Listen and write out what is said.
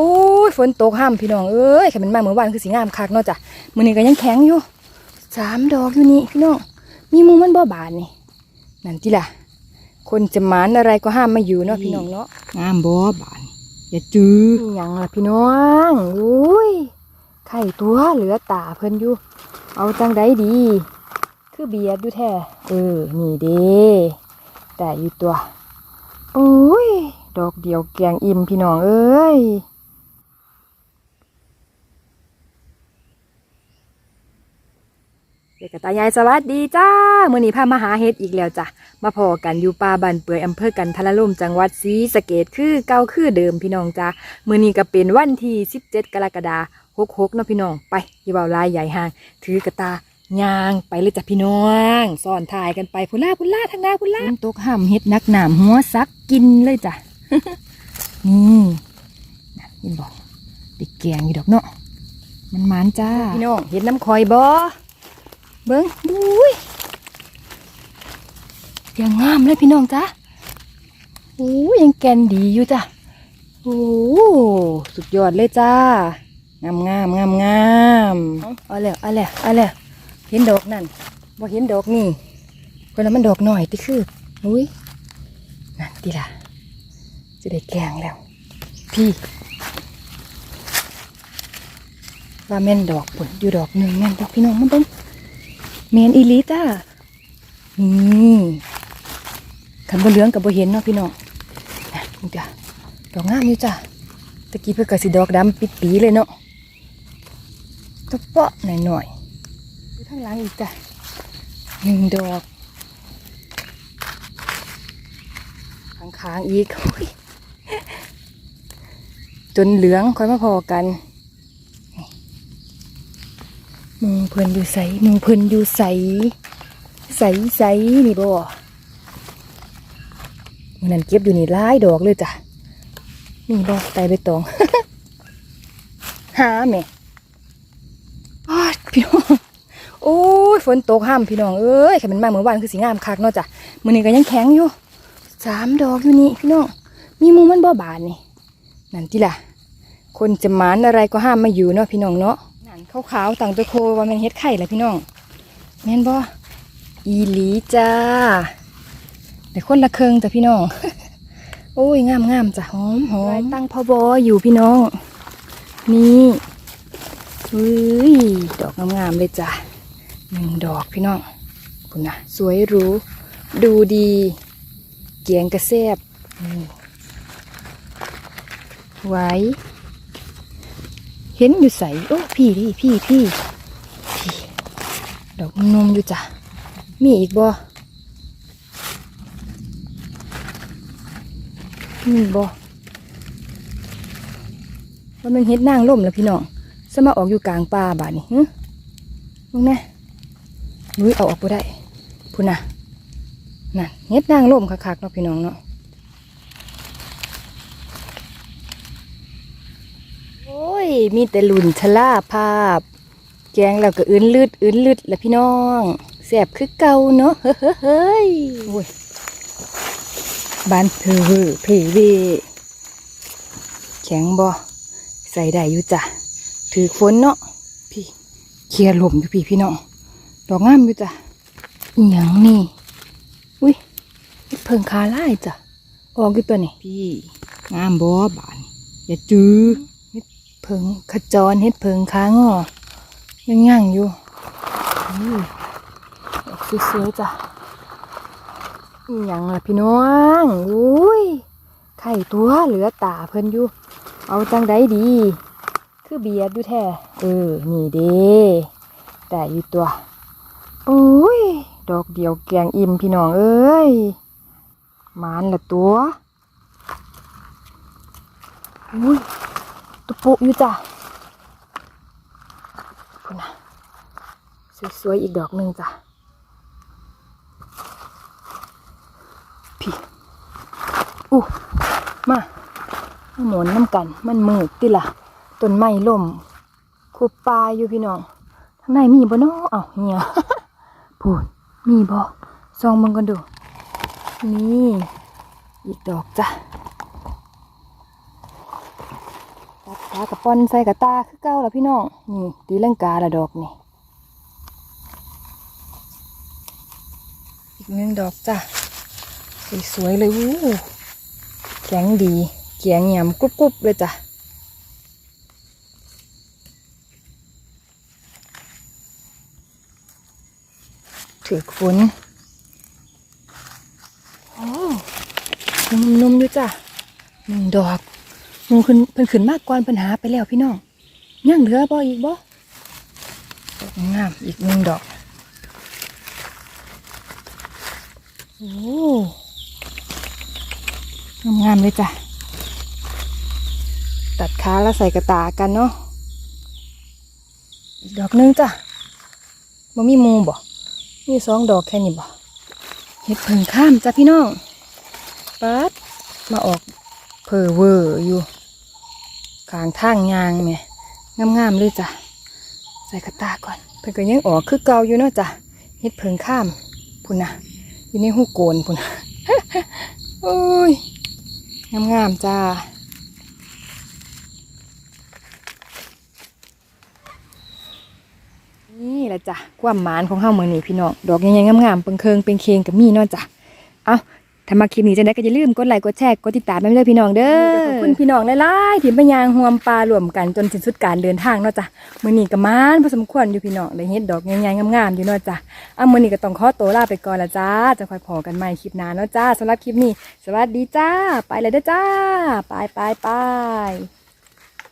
อ้ยฝนตกห้ามพี่น้องเอ้ยแค่มันมาเมื่อวานคือสีงามคักเนาะจ้ะมื้อนี้ก็ยังแข็งอยู่สามดอกอยู่นี่พี่น้องมีหมูมันบ่บานนี่นั่นติล่ะ คนจะหมานอะไรก็ห้ามไม่อยู่เนาะพี่น้องเนาะงามบ่บาน อย่าจื้อมีหยังล่ะพี่น้องอุ้ยไข่ตัวเหลือตาเพิ่นอยู่ เอาจังไดดี คือเบียดอยู่แท้เออนี่เด้แต่อยู่ตัวโอ้ยดอกเดียวแกงอิ่มพี่น้องเอ้ย เด็กกับตายายสวัสดีจ้ามื่อนี้พามาหาเฮ็ดอีกแล้วจ้ะมาพอกันอยู่ป่าบันเปื่อยอำเภอกันทละล่มจังหวัดศรีสะเกดคือเก่าคือเดิมพี่น้องจ้ามื่อนี้ก็เป็นวันที่ 17 กรกฎาคม66เนาะพี่น้องไปอย่เบาลายใหญ่ห่าง ถือกระตายางไปเลยจ้ะพี่น้องซ่อนถ่ายกันไปพุ่นล่าพุ่นล่าทางหน้าพุ่นล่าตกห้ามเฮ็ดนักหนามหัวซักกินเลยจ้ะนี่นะยินบอกติแกงอยู่ดอกเนาะมันหมานจ้าพี่น้องเห็นน้ำคอยบ่ เบิ้งดูยยังงามเลยพี่น้องจ้ะโอ้ยยังแกนดีอยู่จ้ะโอ้สุดยอดเลยจ้างามงามงามงามเอาแล้วเอาแล้วเอาแล้วเห็นดอกนั่นบ่เห็นดอกนี่คนละมันดอกหน่อยที่คืออุ้ยนั่นดีละจะได้แกงแล้ว พี่ว่าแม่นดอกปุ่นอยู่ดอกหนึ่งแม่นดอกพี่น้องมันต้อง เมนอีลิจ้านี่ขันบนเหลืองกับบเห็นเนาะพี่น้องนะนี่จ้ะดอกงามอยู่จ้ะตะกี้เพื่อกระสิดอกดำปิดปีเลยเนาะตะเปาะหน่อยหน่อยๆอยู่ข้างหลังอีกจ้ะหนึ่งดอกข้างๆอีกจนเหลืองค่อยมาพอกัน มูเพิ่นอยู่ใสหมูเพิ่นอยู่ใส ใสใสนี่บ่มันนั่นเก็บอยู่นี่หลายดอกเลยจ้ะนี่บ่ไตใบตองหาแม่พี่น้องโอ้ยฝนตกห้ามพี่น้องเอ้ยแค่มันมาเมื่อวานคือสีงามคักเนาะจ้ะมื้อนี้ก็ยังแข็งอยู่สามดอกอยู่นี่พี่น้องมีมูมันบ่บานนี่นั่นติล่ะ คนจะหมานอะไรก็ห้ามม่อยู่เนาะพี่น้องเนาะ ขาวๆต่างตัวโคว่าแมันเฮ็ดไข่แหละพี่น้องแม่นบ่อีหลีจ้าแต่คนละเคืองจ้ะพี่น้อง โอ้ยงามงามจ้ะหอมหอมตั้งพอบออยู่พี่น้อง นี่เฮ้ยดอกงามๆเลยจ้ะหนึ่งดอกพี่น้องคุณนะสวยหรูดูดี เกียงกระแซบไว้ เห็นอยู่ใสโอ้พี่พี่พี่พี่พี่ดอกนมอยู่จ้ะมีอีกบ่มีบ่ว่ามันเฮ็ดนางล่มแล้วพี่น้องสมาออกอยู่กลางป่าบาดนี่หึมึงแน่ลุยเอาออกบ่ได้พุ่นน่ะนั่นเฮ็ดนางล่มคักๆเนาะพี่น้องเนาะ โอ้ ย มีแต่หลุนชะลาภาพ แกงแล้วก็อื้นลืดอื้นลืดและพี่น้องแสบคือเก่าเนาะ เฮ้เฮ้ยบานเพอเพเวแข็งบ่ใส่ได้อยู่จ้ะ ถือฝนเนาะ พี่ เคลียร์ลมอยู่พี่พี่น้อง ดอกงามอยู่จ้ะอีหยังนี่ อุ้ยเพิงคาไล่จ้ะ ออกอยู่ตัวนี่พี่ งามบ่บาน อย่าจื้อ เพิงขจรเฮ็ดเพิงค้างอยังย่างอยู่นี่สวยๆจ้ะอย่างละพี่น้องอุ้ยไข่ตัวเหลือตาเพิ่นอยู่ เอาจังไดดี คือเบียดอยู่แท้เออ นี่เด้แต่อยู่ตัวโอ้ยดอกเดียวแกงอิ่มพี่น้องเอ้ยมานละตัวอุ้ย ตุปุอยู่จ้ะคุณนะสวยๆอีกดอกหนึ่งจ้ะพี่อู้มามาหมุนน้ำกัน มันมืดติล่ะต้นไม้ล่มคูปลาอยู่พี่น้องทางในมีบ่เนาะเอ้าเหี่ยพูดมีบ่ซองมึงกันดู นี่ อีกดอกจ้ะ ไป ตัดขากระป้อนใส่กระตาคือเก้าแล้วพี่น้องนี่ตีลังกาละดอกนี่อีกหนึ่งดอกจ้ะสวยๆเลยวู้แข็งดีเกียงยำกรุบๆเลยจ้ะถือฝนโอ้นุ่มๆอยู่จ้ะหนึ่งดอก หนูขึ้นเพิ่นขึ้นมากก่อนปัญหาไปแล้วพี่น้องยังเหลือบ่อีกบ่ดอกงามอีกหนึ่งดอกโอ้งามงามๆเลยจ้ะตัดขาแล้วใส่กระตากันเนาะอีกดอกหนึงจ้ะบ่มีมูบ่มีสองดอกแค่นี้บ่เห็ดเพิ่งข้ามจ้ะพี่น้องปัดมาออกเพอเวอร์อยู่ กลางทางยางแหม่ยงามๆเลยจ้ะใส่กระตาก่อนเพิ่นก็ยังออกคือเก่าอยู่เนาะจ้ะเฮ็ดเพิงข้ามพุ่นนะอยู่ในหูโกนพุ่นนะโอ้ยงามๆจ้านี่แหละจ้ะความหมานของเฮาเมือนี้พี่น้องดอกใหญ่ๆงามๆเปิงเคิงเป็นเคียงกับมีเนาะจ้ะเอา ถ้ามาคลิปนี้จังไดก็อย่าลืมกดไลค์กดแชร์กดติดตามไปเลยพี่น้องเด้อขอบคุณพี่น้องหลายๆที่มายางห่วมปลารวมกันจนสิ้นสุดการเดินทางเนาะจ้ะมื้อนี้ก็มานพอสมควรอยู่พี่น้องได้เฮ็ดดอกใหญ่ๆงามๆอยู่เนาะจ้ะเอามื้อนี้ก็ต้องขอตัวลาไปก่อนละจ้าจะค่อยพอกันใหม่คลิปหน้าเนาะจ้าสำหรับคลิปนี้ สวัสดีจ้า ไปเลยเด้อจ้า ไปไปไป